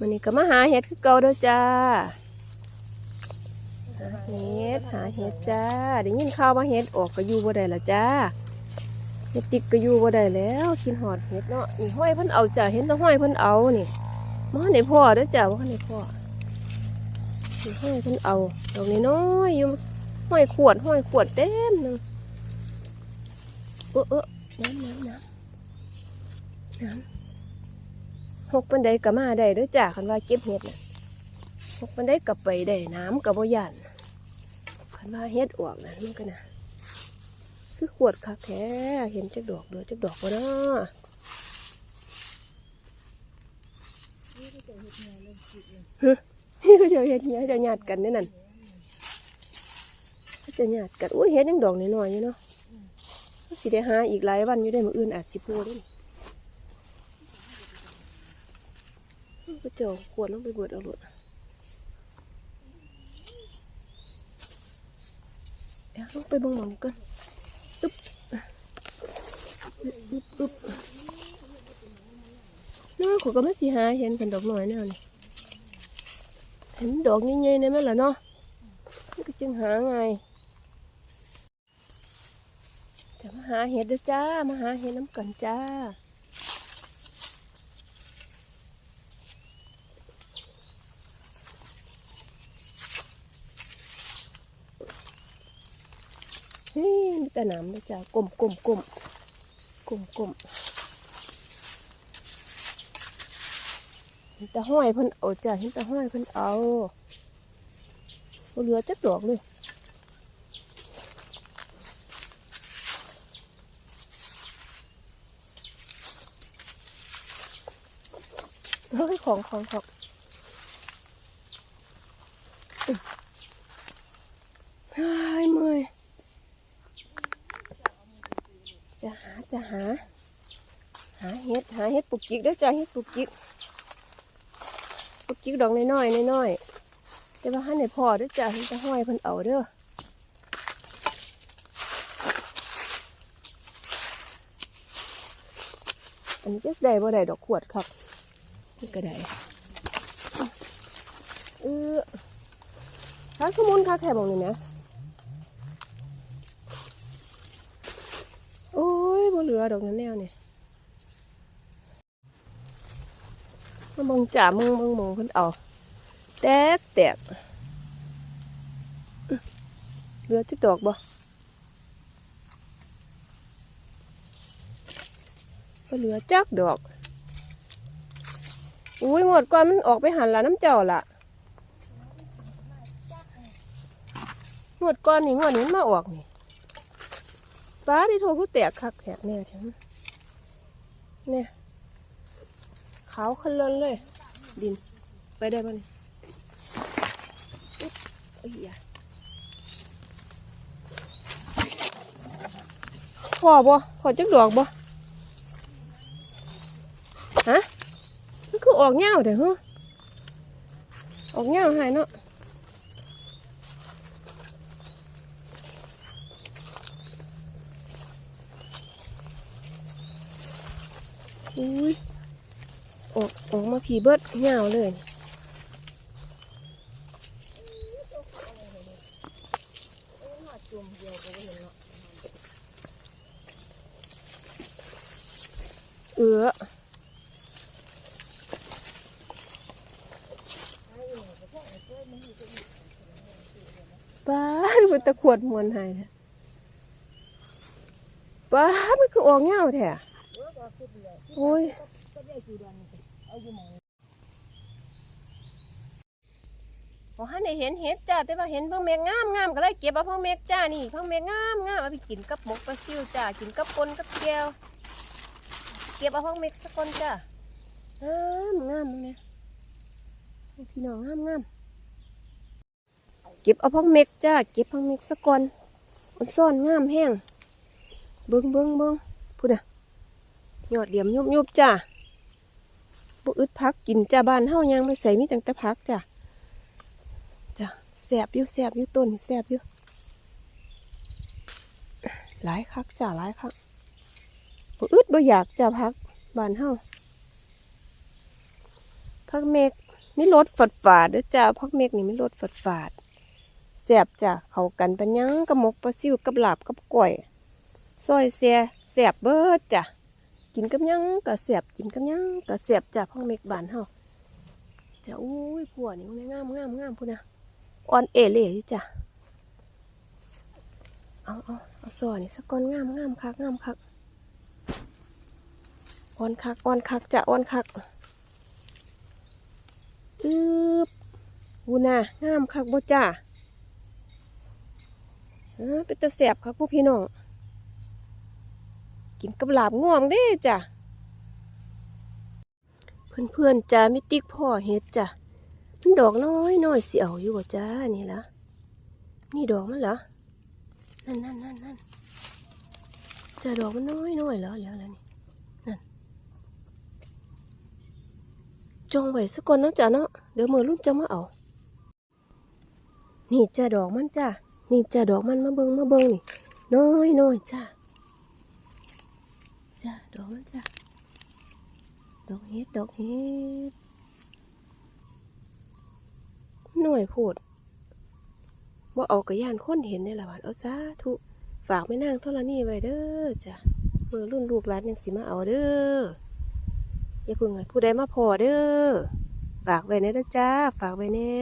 วันนี้ก็มาหาเห็ดคือเก่าเด้อจ้าหาเห็ดหาเห็ดจ้าได้ยินข่าวว่าเห็ดออกก็อยู่บ่ได้ละจ้าเห็ดติกก็อยู่บ่ได้แล้วกินหอดเห็ดเนาะนี่ห้อยเพิ่นเอาจ้าเห็นแตะห้อยเพิ่นเอานี่มาในพ่อเด้อจ้าว่าในพ่อนี่ห้อยเพิ่นเอาดอกน้อยอยู่ห้อยขวดห้อยขวดเต็มนึงเออเออน้ำน้ำน้ำน้ำ หกปันไดก็มาได้เด้อจ้าคันว่าเก็บเห็ดน่ะหกปันไดก็ไปได้น้ำก็บ่ย่านคันว่าเฮ็ดออกนะมันก็นะคือขวดคักแท้เห็นจักดอกเดือจักดอกบ่เนาะฮึนี่ก็จะเฮ็ดเนี้ยจะหยาดกันนี่นั่นเขาจะหยาดกันอุ้ยเฮ็ดยังดอกน้อยๆอยู่เนาะสิได้หาอีกหลายวันอยู่ได้มื้ออื่นอาจสิโพได้ ก็เจ้าขวดลงไปเบิดเอาโลดเดี๋ยวลงไปเบงหมองก่อนอึ๊บอึ๊บอึ๊บน้อยขอยก็ไมาสิหาเห็นกันดอกน้อยแนวนี่เห็นดอกใหญ่ๆนี่แม่ล่ะเนาะมันก็จึงหาไงจะมาหาเห็ดเด้อจ้า มาหาเห็ดน้ำกันจ้า เฮ้ยมี แต่น้ำเลยจ้ากลมกลมกลมกลมกลมเห็นต่ห้อยเพิ่นเอาจ้าเห็นต่ห้อยเพิ่นเอาเหลือจักดอกเลยเฮ้ยของของของเฮ้ยเมื่อย จะหา หาเห็ดหาเห็ดปลูกจิกเด้จ้าเห็ดปลูกจิกปลูกจิกดอกน้อยๆน้อยๆแต่ว่าหันในพ่อเด้จ้าเห็นจะห้อยเพิ่นเอาเด้ออันนี้จะได้บ่ได้ดอกขวดครับนี่ก็ได้เออทางขมุนค่ะแค่บอกนี่นะ โอ้ รือดอกนั้นแนวเนี่ยมาเมองจ่ามึงมึงมึงเพิ่นเอาแตกแตกอื้อเหลือจักดอกบ่บ่เหลือจักดอก อุ้ยงวดก่อนมันออกไปหันละน้ำเจ้าละงวดก่อนนี่งวดนี้มันมาออกนี่ ฟ้าที่โทรก็แตกคักแตกเนี่ยถึงเนี่ยขาวคันเลนเลย ดิน ไปได้ปะเนี่ยอุ๊บเอ้ยอย่าพอบ่พอจักดอกบ่ฮะมันคือออกเงาเด้อฮะออกเงาหายเนาะ อุ้ยออกออกมาผีเบิดเหงาเลยเออป้าดมันตะขวดมวนหายนะป้ามันคือออกเหงาแท้ โอ้ยพอให้ได้เห็นเห็ดจ้าแต่ว่าเห็นพังเมฆงามงามก็เลยเก็บเอาพังเมฆจ้านี่พังเมฆงามงามเอาไปกินกับหมกปลาซิวจ้ากินกับปนกับแก้วเก็บเอาพังเมฆสักคนจ้างามงามเนี่ยพี่น้องงามงามเก็บเอาพังเมฆจ้าเก็บพังเมฆสักคนมันซ่อนงามแห้งเบิ้งเบิ้งเบิ้งพูดอะ ยอดเหลี่ยมยุบยุบจ้าบุอึดพักกินจ้าบ้านเฮายังไม่ใส่มีตั้งแต่พักจ้าจ้ะแสบอยู่แสบอยู่ต้นแสบอยู่หลายคักจ้ะหลายคักบ่อึดบ่อยากจ้ะพักบ้านเฮาพักเมกมีรสฝาดฝาดเด้อจ้าพักเมกนี่มีรสฝาดฝาดแซ่บจ้ะเขากันปัญญังกับหมกปลาซิวกับลาบกับก้อยซอยเสียแซ่บเบิดจ้ะ กินกับยังก็แซ่บกินกับยังก็แซ่บจ้ะพักเมกบานเฮาจะอุ้ยผัวนี่มันงามงามงามพุ่นะอ่อนเอเล่ยู่จ้ะเอาเอาเอาซอนี่สักก้อนงามงามคักงามคักอ่อนคักอ่อนคักจะอ่อนคักอึบวูน่ะงามคักบ่จ้าเออเป็นตะแสบครับพวกพี่น้อง กินกับลาบง่วงเด้จ้ะ เพื่อนๆจ้ามิติกพ่อเฮ็ดจ้ะมันดอกน้อยน้อยๆสิเอาอยู่บ่จ้านี่ละนี่ดอกมันเหรอ นั่นนั่นนั่นนั่นจ้าดอกมันน้อยน้อยเหรอแล้วแล้วนี่จงไว้สักก่อนเนาะจ้ะเนาะเดี๋ยวมือรุ่นจะมาเอานี่จ้ะดอกมันจ้ะนี่จ้ะดอกมันมาเบิงมาเบิงนี่น้อยน้อยจ้ะ จ้ะดอกมันจ้ะดอกเฮ็ดดอกเฮ็ดหน่อยโพดว่าเอากระยานคนเห็นในละบาดเอาซาทุฝากแม่นางธรณีไว้เด้อจ้ะมือรุ่นลูกหลานยังสิมาเอาเด้ออย่าพิ่งผู้ใดมาพอเด้อฝากไว้ในเด้จ้าฝากไว้แน่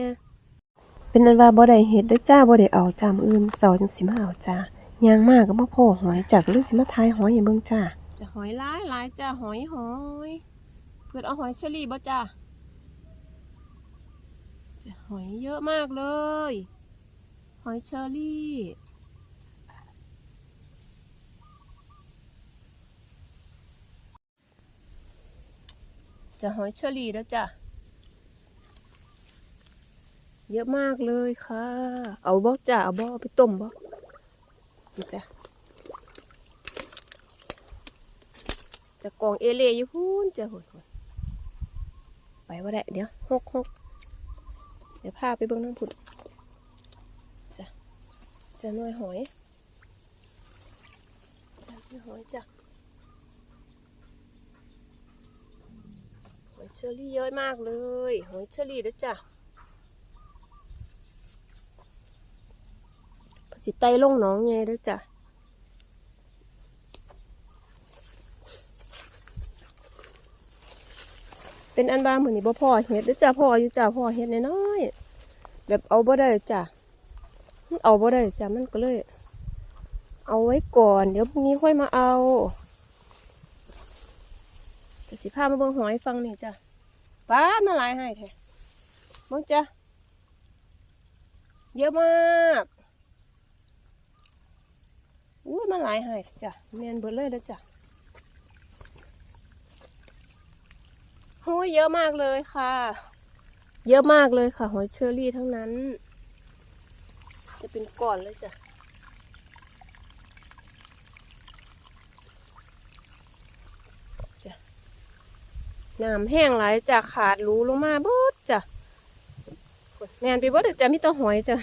เป็นนันว่าบ่ได้เฮ็ดเด้อจ้าบ่ได้เอาจามอื่นเสาจังสิมาเอาจ้ายางมากก็บ่พอหอยจักหรือสิมาทายหอยให้เบิ่งจ้า จะหอยหลายหลายจ้าหอยหอยเพื่อนเอาหอยเชอรี่บ่จ้าจะหอยเยอะมากเลย หอยเชอรี่จะหอยเชอรี่แล้วจ้ะ เยอะมากเลยค่ะ เอาบ่จ้ะ เอาบ่เอไปต้มบ่นี่จ้ะ จะกองเอเล่อยู่นจะหุ่นหุ่นไปว่าได้เดี๋ยวหกหกเดี๋ยวพาไปเบิ่งน้ำผุดจ้ะจะน่วยหอยจะหน่วยหอยจ้ะหอยเชอรี่เยอะมากเลยหอยเชอรี่ด้วยจ้ะภาษีไตลงน้องไงด้วยจ้ะ เป็นอันบ้าเหมือนนี่บ่พ่อเฮ็ดเด้วยจ้ะพ่ออยู่จ้ะพ่อเฮ็ดน้อยๆแบบเอาบ่ได้จ้ะมันเอาบ่ได้จ้ะมันก็เลย เอาไว้ก่อน เดี๋ยวพรุ่งนี้ค่อยมาเอาจะสิพามาเบิ่งหอยฟังนี่จ้ะป้ามาลายให้แท้เบิ่งจ้ะเยอะมากอุ้มาหลายให้จ้ะแมนเบิดเลยเด้อจ้ะ โอ้ยเยอะมากเลยค่ะ เยอะมากเลยค่ะ หอยเชอรี่ทั้งนั้น จะเป็นก่อนเลยจ้ะน้ำแห้งหลายจากขาดรูลงมาบดจ้ะแมนไปบดเด้อจ้ะมีแตัวหอยจ้ะ